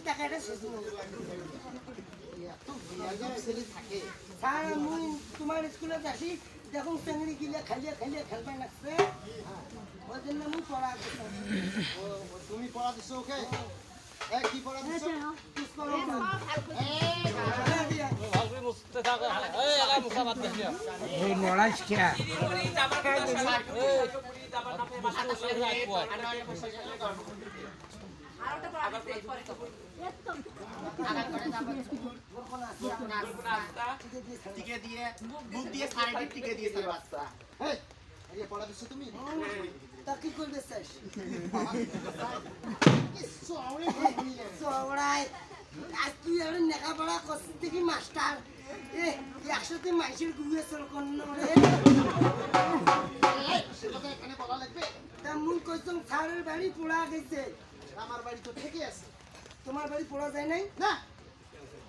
টাকাটা ছেলে থাকে স্যার মুই তোমার স্কুলে যাচ্ছি যখন চেংড়ি গিলে খাইলে খাইলে খেলবে লাগছে ওই জন্য মুই পড়া তুমি পড়া দিছো ওকে? কি পড়া দিছো? আর টিকে দিয়ে মুখ দিয়ে সাইডে টিকে দিয়েছে বাচ্চা। এই, এই পড়া দিছো তুমি? তা কি করবে চাস কি চওড়ে গেলে। চওড়ায়। আজ তুই আর লেখাপড়া করছিস দেখি মাস্টার। এ একসাথে মাইসের গুয়ে চল কন্ন রে এখানে বলা লাগবে? তা মুই কইতাম স্যারের বাড়ি পোড়া গেছে। আমার বাড়ি তো থেকে আছে। তোমার বাড়ি পোড়া যায় নাই? না।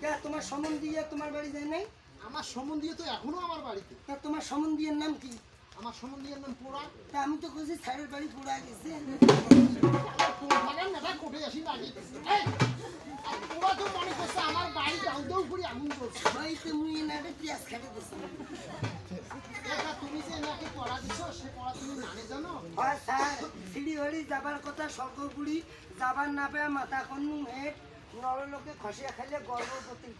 কে তোমার সমন তোমার বাড়ি যায় নাই? আমার সম্বন্ধীয় তো এখনও আমার বাড়িতে। তা তোমার সমন নাম কি? আমার সম্বন্ধীয় নাম পোড়া। তা আমি তো কইছি স্যারের বাড়ি পোড়া গেছে। নেতা কোটে আসি লাগে এই, আর পোড়া তো করছে আমার বাড়ি দাউ দাউ করে আগুন করছে ভাই তো এনারে পেঁয়াজ খাটে দিছি তুমি যে এনাকে পড়া দিছো সে পড়া তুমি মানে জানো? হড়ি যাবার কথা স্বর্গপুরি যাবার না পেয়ে মাথা কন্নু হেট নরলোকে খসিয়া খাইলে গর্ভবতী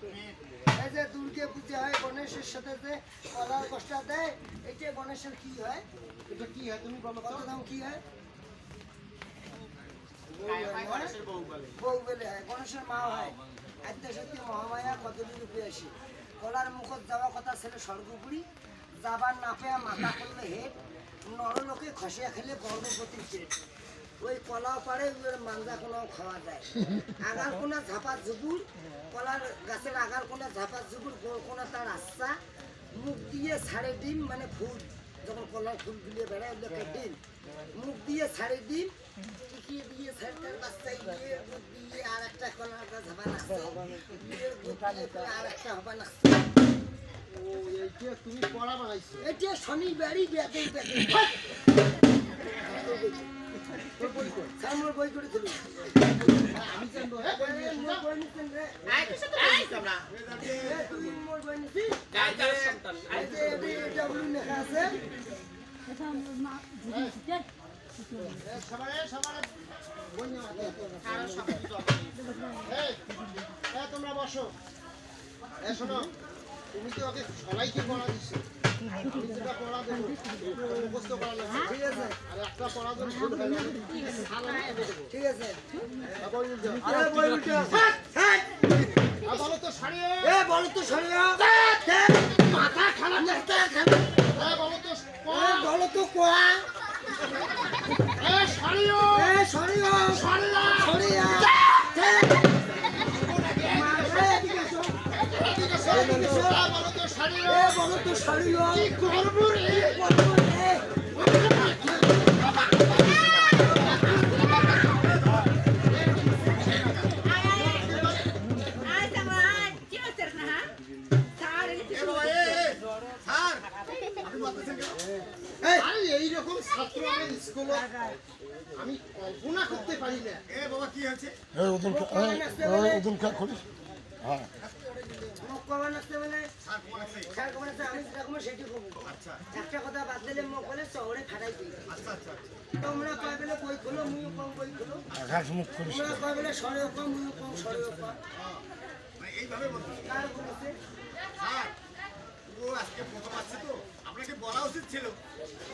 এই যে দুর্গে পূজা হয় গণেশের সাথে যে কলার কষ্টা দেয় এটা গণেশের কি হয়? এটা কি হয় তুমি বলো কত দাম কি হয়? বউ বলে হয় গণেশের মা হয়। আদ্য সত্যি মহামায়া কদলি রূপে আসি। কলার মুখত যাওয়া কথা ছেলে স্বর্গপুরি যাবার না পেয়ে মাথা করলে হেট নরলোকে খসিয়া খেলে গর্ভবতী পেট ওই পারে ওই মাঞ্জা কোনাও খাওয়া যায়। আগার কোনা ঝাপা ঝুপুর কলার গাছের আগার কোনা ঝাপা ঝুপুর গোল কোনা তার আচ্ছা। মুখ দিয়ে ছাড়ে ডিম মানে ফুল, যখন কলার ফুল গুলিয়ে বেড়ায় ওগুলোকে ডিম। মুখ দিয়ে ছাড়ে ডিম, টিকিয়ে দিয়ে ছাড়ে তার বাচ্চাই দিয়ে মুখ দিয়ে আর একটা কলার ঝাপা দুধ আর একটা হবা ও এইটা তুমি পড়া বানাইছো এটা শনিবারই ব্যাগে ব্যাগে সামর বই করে দিল আমি জানব আমরা তোমরা বসো। শোনো। তুমি তো ওকে সবাইকে পড়া দিচ্ছ? ঠিক আছে? হয়ে বলো তো বল তো সরিয়া মাথা খারাপ বলো তো কোয়া। সরিয়া সরিয়া বলো সরিয়া কি করব রে হ্যাঁ এইরকম ছাত্র আমার স্কুলে আমি কল্পনা করতে পারি না এ বাবা কি হয়েছে মুখ কমান আসতে বলে কমান আসতে আমি যেটা কমো সেটি কমো। আচ্ছা। একটা কথা বাদ দিলে মুখ বলে শহরে খাটাই দিই। আচ্ছা আচ্ছা তোমরা কয় বেলে বই খোলো মুইও কম বই খোলো? তোমরা কয় বেলে সরেও কম মুইও কম সরেও কম? মানে এইভাবে বলতে স্যার ও আজকে প্রথম আসছে তো। আপনাকে বলা উচিত ছিল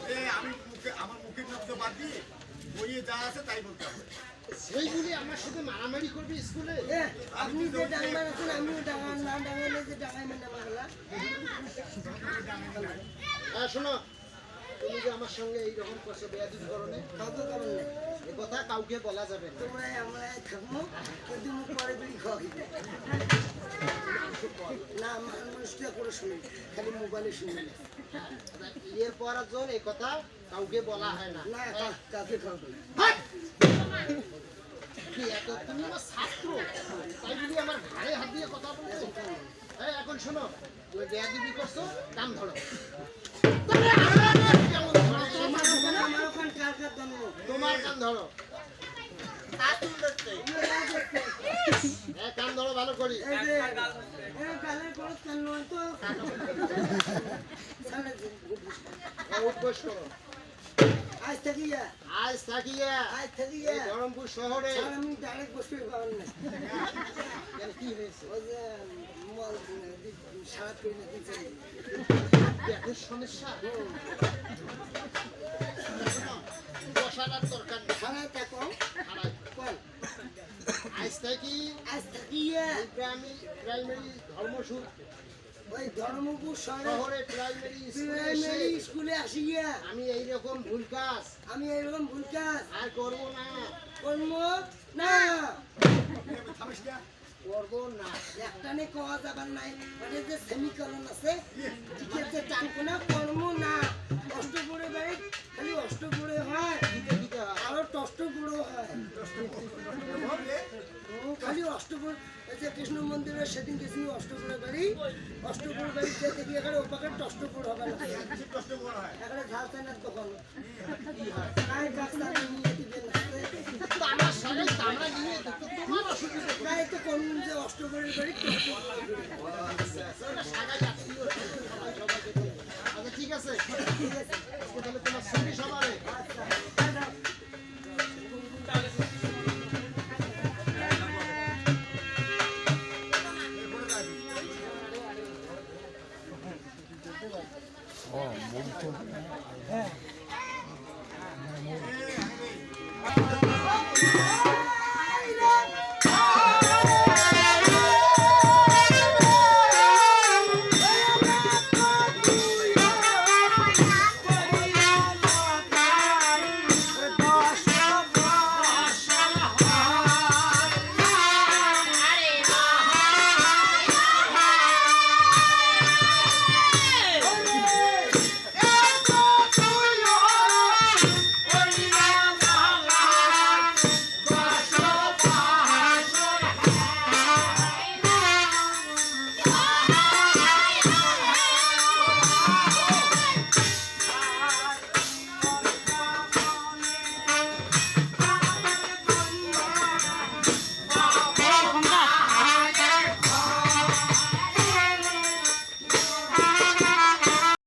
যে আমি মুখে আমার মুখের শব্দ বাদ দিয়ে বইয়ে যা আছে তাই বলতে হবে। সেইগুলি আমার সাথে মারামারি করবে স্কুলে? আপনি যে ডাঙ্গার আছেন আমিও ডাঙ্গার না ডাঙ্গালে যে ডাঙ্গাই মানে বাংলা হ্যাঁ শোনো। তুমি যে আমার সঙ্গে এইরকম করছ বেয়াদির কারণে কাউকে করেন না এ কথা কাউকে বলা যাবে না। তোমরা আমরা থাকব কিন্তু মুখ পরে বিড়ি খাওয়া খেতে না মানুষটা করে শুনি খালি মোবাইলে শুনি না। বিয়ের পর একজন এই কথা কাউকে বলা হয় না। না কা- কাকে খাওয়াবো হাট! কি এত তুমি আমার ছাত্র? তাই বলি আমার ঘাড়ে হাত দিয়ে কথা বলছো? এই, এখন শোনো তুমি বেয়াদিবি করছ কাম ধরো? তোমার কান ধরো। আজ থেকে আজ থাকিয়া আজ থেকে এই ধরমপুর শহরে আমি ডাইরেক্ট না কেন কি হয়েছে ওই যে সমস্যা দরকার খানা খারাপ। আজ থাকি আজ থেকে প্রাইমারি ধর্মসুর ওই ধর্মপুর শহরে প্রাইমারি স্কুলে আমি এইরকম ভুল কাজ। আমি এরকম ভুল কাজ। আর করব না। করব না। করব না। একটা নে কওয়া যাবার নাই। মানে যে সেমিকলন আছে যে টানকো না করব না। অষ্টপুরে বাড়ি খালি অষ্টপুরে ও, খালি অষ্টপুর যে কৃষ্ণ মন্দিরের সেদিন গেছি অষ্টপুরে বাড়ি অষ্টপুর বাড়ি যে দেখি এখানে ওপাকে টষ্টপুর হবে না। এখানে ঝাল চাই না তখন নিয়ে দিবেন 哦我们哎